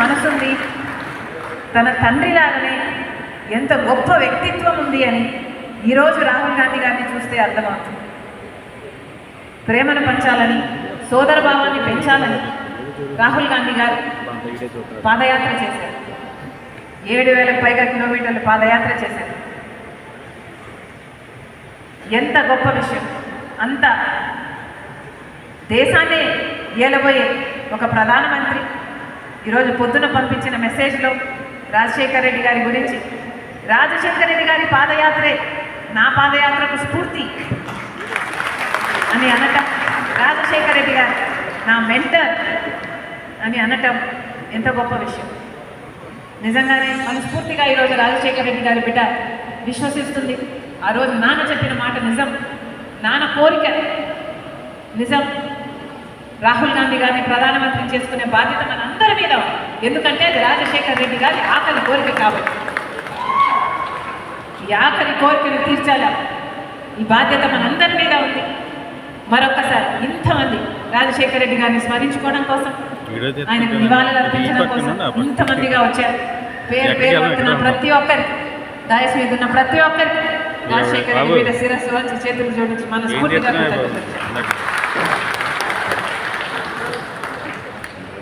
మనసుంది. తన తండ్రిలాగానే ఎంత గొప్ప వ్యక్తిత్వం ఉంది అని ఈరోజు రాహుల్ గాంధీ గారిని చూస్తే అర్థమవుతుంది. ప్రేమను పంచాలని సోదర భావాన్ని పెంచాలని రాహుల్ గాంధీ గారు పాదయాత్ర చేశారు. ఏడు వేలకు పైగా కిలోమీటర్లు పాదయాత్ర చేశారు. ఎంత గొప్ప విషయం. అంత దేశాన్ని ఏలబోయే ఒక ప్రధానమంత్రి ఈరోజు పొద్దున పంపించిన మెసేజ్లో రాజశేఖర రెడ్డి గారి గురించి రాజశేఖర రెడ్డి గారి పాదయాత్రే నా పాదయాత్రకు స్ఫూర్తి అని అనటం రాజశేఖర రెడ్డి గారు నా మెంటర్ అని అనటం ఎంత గొప్ప విషయం. నిజంగానే మనస్ఫూర్తిగా ఈరోజు రాజశేఖర రెడ్డి గారి బిడ్డ విశ్వసిస్తుంది. ఆ రోజు నాన్న చెప్పిన మాట నిజం. నాన్న కోరిక నిజం. రాహుల్ గాంధీ గారిని ప్రధానమంత్రి చేసుకునే బాధ్యత మన అందరి మీద. ఎందుకంటే అది రాజశేఖర రెడ్డి గారి ఆఖరి కోరిక కాబట్టి. ఈ ఆఖరి కోరికను తీర్చాలా? ఈ బాధ్యత మనందరి మీద ఉంది. మరొక్కసారి ఇంతమంది రాజశేఖర రెడ్డి గారిని స్మరించుకోవడం కోసం ఆయనకు నివాళులు అర్పించడం కోసం ఇంతమందిగా వచ్చారు. పేరు పేరు వస్తున్న ప్రతి ఒక్కరికి దయస్ మీద ఉన్న ప్రతి ఒక్కరికి రాజశేఖర రెడ్డి మీద శిరస్సు వంచి చేతులు జోడించి మన స్ఫూర్తిగా